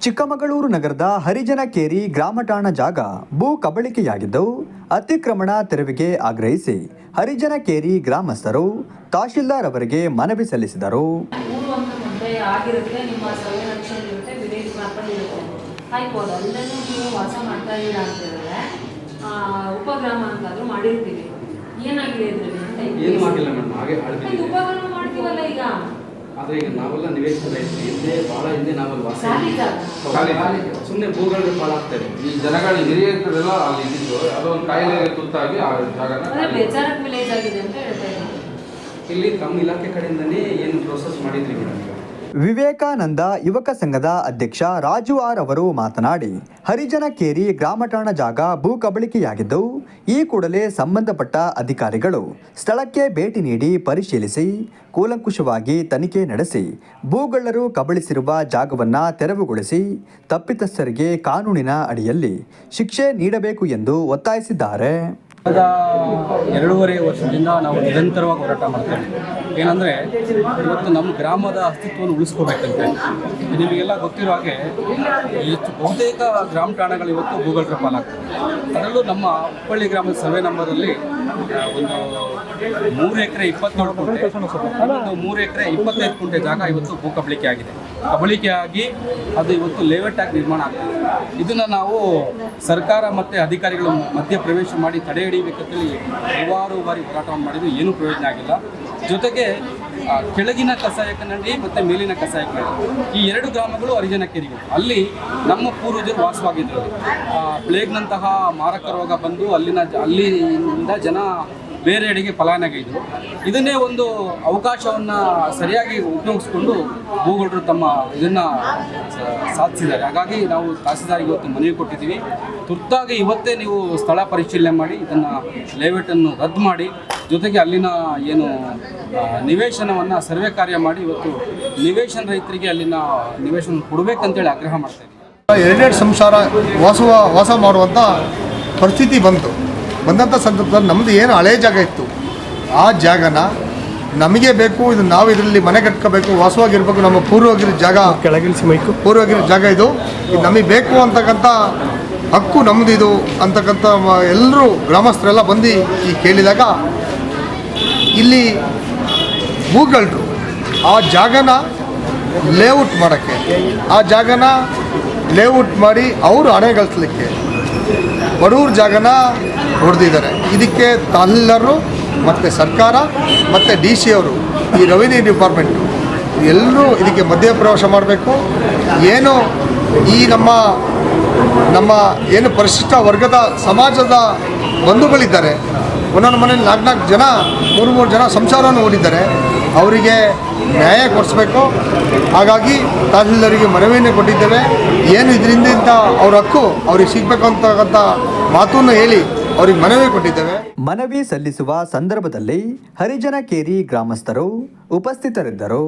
ಚಿಕ್ಕಮಗಳೂರು ನಗರದ ಹರಿಜನಕೇರಿ ಗ್ರಾಮಠಾಣ ಜಾಗ ಭೂ ಕಬಳಿಕೆಯಾಗಿದ್ದು ಅತಿಕ್ರಮಣ ತೆರವಿಗೆ ಆಗ್ರಹಿಸಿ ಹರಿಜನಕೇರಿ ಗ್ರಾಮಸ್ಥರು ತಹಶೀಲ್ದಾರ್ ಅವರಿಗೆ ಮನವಿ ಸಲ್ಲಿಸಿದರು. ಮೂರು ಅಂತ ಮುದ್ದೆ ಆಗಿರುತ್ತೆ ನಿಮ್ಮ ಸಂರಕ್ಷಣೆ ಇರುತ್ತೆ ವಿಲೇಜ್ ಇರುತ್ತೆ ಆಯ್ಬೋದು ಅಲ್ಲೆಲ್ಲೂ ನೀವು ವಾಸ ಇದ್ದೀರಾ ಅಂತ ಹೇಳಿದ್ರೆ ಆ, ಉಪಗ್ರಾಮ ಅಂತಾದ್ರೂ ಮಾಡಿರ್ತೀವಿ ಏನಾಗಿದೆ ಇದ್ರಲ್ಲಿ ಉಪಗ್ರಾಮ ಮಾಡ್ತೀವಲ್ಲ ಈಗ. ಆದರೆ ಈಗ ನಾವೆಲ್ಲ ನಿವೇಶನ ಇದ್ವಿ ಹಿಂದೆ ಭಾಳ ಹಿಂದೆ ನಾವೆಲ್ಲ ವಾಸ ಖಾಲಿ ಖಾಲಿ ಸುಮ್ಮನೆ ಭೂಗಳಿಗೆ ಪಾಲಾಗ್ತೇವೆ ಈ ಜನಗಳ ಹಿರಿಯರೆಲ್ಲ ಅಲ್ಲಿ ಇದ್ದಿದ್ದು ಅದೊಂದು ಕಾಯಿಲೆಗೆ ತುತ್ತಾಗಿ ಆ ಜಾಗನ ಹೇಳ್ತಾ ಇಲ್ಲಿ ತಮ್ಮ ಇಲಾಖೆ ಕಡೆಯಿಂದನೇ ಏನು ಪ್ರೋಸೆಸ್ ಮಾಡಿದ್ರಿ ಮೇಡಮ್ ಈಗ? ವಿವೇಕಾನಂದ ಯುವಕ ಸಂಘದ ಅಧ್ಯಕ್ಷ ರಾಜು ಆರ್ ಅವರು ಮಾತನಾಡಿ ಹರಿಜನ ಕೇರಿ ಗ್ರಾಮಠಾಣ ಜಾಗ ಭೂ ಕಬಳಿಕೆಯಾಗಿದ್ದು, ಈ ಕೂಡಲೇ ಸಂಬಂಧಪಟ್ಟ ಅಧಿಕಾರಿಗಳು ಸ್ಥಳಕ್ಕೆ ಭೇಟಿ ನೀಡಿ ಪರಿಶೀಲಿಸಿ, ಕೂಲಂಕುಷವಾಗಿ ತನಿಖೆ ನಡೆಸಿ, ಭೂಗಳ್ಳರು ಕಬಳಿಸಿರುವ ಜಾಗವನ್ನು ತೆರವುಗೊಳಿಸಿ, ತಪ್ಪಿತಸ್ಥರಿಗೆ ಕಾನೂನಿನ ಅಡಿಯಲ್ಲಿ ಶಿಕ್ಷೆ ನೀಡಬೇಕು ಎಂದು ಒತ್ತಾಯಿಸಿದ್ದಾರೆ. ಕಳೆದ ಎರಡೂವರೆ ವರ್ಷದಿಂದ ನಾವು ನಿರಂತರವಾಗಿ ಹೋರಾಟ ಮಾಡ್ತೇವೆ ಏನಂದರೆ, ಇವತ್ತು ನಮ್ಮ ಗ್ರಾಮದ ಅಸ್ತಿತ್ವವನ್ನು ಉಳಿಸ್ಕೋಬೇಕಂತೆ. ನಿಮಗೆಲ್ಲ ಗೊತ್ತಿರೋ ಹಾಗೆ, ಹೆಚ್ಚು ಬಹುತೇಕ ಗ್ರಾಮ ಠಾಣಗಳು ಇವತ್ತು ಗೂಗಲ್ ಪಾಲಾಗ್ತವೆ ಅದರಲ್ಲೂ ನಮ್ಮ ಹುಬ್ಬಳ್ಳಿ ಗ್ರಾಮದ ಸರ್ವೆ ನಂಬರಲ್ಲಿ ಒಂದು ಮೂರು ಎಕರೆ ಇಪ್ಪತ್ತೇಳು ಕುಂಟೆ, ಒಂದು ಮೂರು ಎಕರೆ ಇಪ್ಪತ್ತೈದು ಕುಂಟೆ ಜಾಗ ಇವತ್ತು ಭೂ ಕಬಳಿಕೆ ಆಗಿದೆ. ಕಬಳಿಕೆ ಆಗಿ ಅದು ಇವತ್ತು ಆಗಿ ನಿರ್ಮಾಣ ಆಗ್ತದೆ ಇದನ್ನು ನಾವು ಸರ್ಕಾರ ಮತ್ತು ಅಧಿಕಾರಿಗಳು ಮಧ್ಯ ಪ್ರವೇಶ ಮಾಡಿ ತಡೆ ಹಿಡಿಯಬೇಕಂತೇಳಿ ಹಲವಾರು ಬಾರಿ ಹೋರಾಟವನ್ನು ಮಾಡಿದ್ರು. ಏನೂ ಪ್ರಯೋಜನ ಆಗಿಲ್ಲ. ಜೊತೆಗೆ ಕೆಳಗಿನ ಕಸಾಯ ಕನ್ನಡಿ ಮತ್ತು ಮೇಲಿನ ಕಸಾಯಕ ಕನ್ನಡಿ. ಈ ಎರಡು ಗ್ರಾಮಗಳು ಹರಿಜನ ಕೇರಿಗಳು. ಅಲ್ಲಿ ನಮ್ಮ ಪೂರ್ವಜರು ವಾಸವಾಗಿದ್ದರು. ಪ್ಲೇಗ್ನಂತಹ ಮಾರಕ ರೋಗ ಬಂದು ಅಲ್ಲಿನ ಅಲ್ಲಿಂದ ಜನ ಬೇರೆಡೆಗೆ ಪಲಾಯನಗೈದರು ಇದನ್ನೇ ಒಂದು ಅವಕಾಶವನ್ನು ಸರಿಯಾಗಿ ಉಪಯೋಗಿಸ್ಕೊಂಡು ಭೂಗೌಡರು ತಮ್ಮ ಇದನ್ನು ಸಾಧಿಸಿದ್ದಾರೆ. ಹಾಗಾಗಿ ನಾವು ತಹಸೀಲ್ದಾರಿಗೆ ಇವತ್ತು ಮನವಿ ಕೊಟ್ಟಿದ್ದೀವಿ. ತುರ್ತಾಗಿ ಇವತ್ತೇ ನೀವು ಸ್ಥಳ ಪರಿಶೀಲನೆ ಮಾಡಿ, ಇದನ್ನು ಲೇಔಟನ್ನು ರದ್ದು ಮಾಡಿ, ಜೊತೆಗೆ ಅಲ್ಲಿನ ಏನು ನಿವೇಶನವನ್ನು ಸರ್ವೆ ಕಾರ್ಯ ಮಾಡಿ, ಇವತ್ತು ನಿವೇಶನ ರೈತರಿಗೆ ಅಲ್ಲಿನ ನಿವೇಶನ ಕೊಡಬೇಕಂತೇಳಿ ಆಗ್ರಹ ಮಾಡ್ತಾ ಇದ್ದೀವಿ. ಎರಡೆರಡು ಸಂಸಾರ ವಾಸ ವಾಸ ಮಾಡುವಂಥ ಪರಿಸ್ಥಿತಿ ಬಂತು. ಬಂದಂಥ ಸಂದರ್ಭದಲ್ಲಿ ನಮ್ಮದು ಏನು ಹಳೆ ಜಾಗ ಇತ್ತು ಆ ಜಾಗನ ನಮಗೆ ಬೇಕು ಇದು ನಾವು ಇದರಲ್ಲಿ ಮನೆ ಕಟ್ಕೋಬೇಕು ವಾಸವಾಗಿರ್ಬೇಕು ನಮ್ಮ ಪೂರ್ವಗಿರೋ ಜಾಗ ಕೆಳಗಿನ ಮೈಕು ಪೂರ್ವಗಿರೋ ಜಾಗ ಇದು. ಇದು ನಮಗೆ ಬೇಕು ಅಂತಕ್ಕಂಥ ಹಕ್ಕು ನಮ್ಮದು ಇದು ಅಂತಕ್ಕಂಥ ಎಲ್ಲರೂ ಗ್ರಾಮಸ್ಥರೆಲ್ಲ ಬಂದು ಈ ಕೇಳಿದಾಗ ಇಲ್ಲಿ ಭೂಗಳ್ರು ಆ ಜಾಗನ ಲೇಔಟ್ ಮಾಡೋಕ್ಕೆ ಆ ಜಾಗನ ಲೇಔಟ್ ಮಾಡಿ ಅವರು ಹಣೆಗಳಿಸ್ಲಿಕ್ಕೆ ಬಡವ್ರ ಜಾಗನ ಹೊಡೆದಿದ್ದಾರೆ. ಇದಕ್ಕೆ ತಹಲ್ಲರು ಮತ್ತು ಸರ್ಕಾರ ಮತ್ತು ಡಿ ಸಿ ಅವರು, ಈ ರೆವಿನ್ಯೂ ಡಿಪಾರ್ಟ್ಮೆಂಟು ಎಲ್ಲರೂ ಇದಕ್ಕೆ ಮಧ್ಯಪ್ರವೇಶ ಮಾಡಬೇಕು. ಏನು ಈ ನಮ್ಮ ನಮ್ಮ ಏನು ಪರಿಶಿಷ್ಟ ವರ್ಗದ ಸಮಾಜದ ಬಂಧುಗಳಿದ್ದಾರೆ. ಒಂದೊಂದು ಮನೇಲಿ ನಾಲ್ಕು ನಾಲ್ಕು ಜನ, ಮೂರು ಮೂರು ಜನ ಸಂಸಾರವನ್ನು ಓಡಿದ್ದಾರೆ. ಅವರಿಗೆ ನ್ಯಾಯ ಕೊಡಿಸ್ಬೇಕು. ಹಾಗಾಗಿ ತಹಸೀಲ್ದಾರಿಗೆ ಮನವಿಯನ್ನು ಕೊಟ್ಟಿದ್ದೇವೆ. ಏನು ಇದರಿಂದ ಅವ್ರ ಹಕ್ಕು ಅವ್ರಿಗೆ ಸಿಗಬೇಕು ಅಂತಕ್ಕಂಥ ಮಾತನ್ನು ಹೇಳಿ ಅವ್ರಿಗೆ ಮನವಿ ಕೊಟ್ಟಿದ್ದೇವೆ. ಮನವಿ ಸಲ್ಲಿಸುವ ಸಂದರ್ಭದಲ್ಲಿ ಹರಿಜನಕೇರಿ ಗ್ರಾಮಸ್ಥರು ಉಪಸ್ಥಿತರಿದ್ದರು.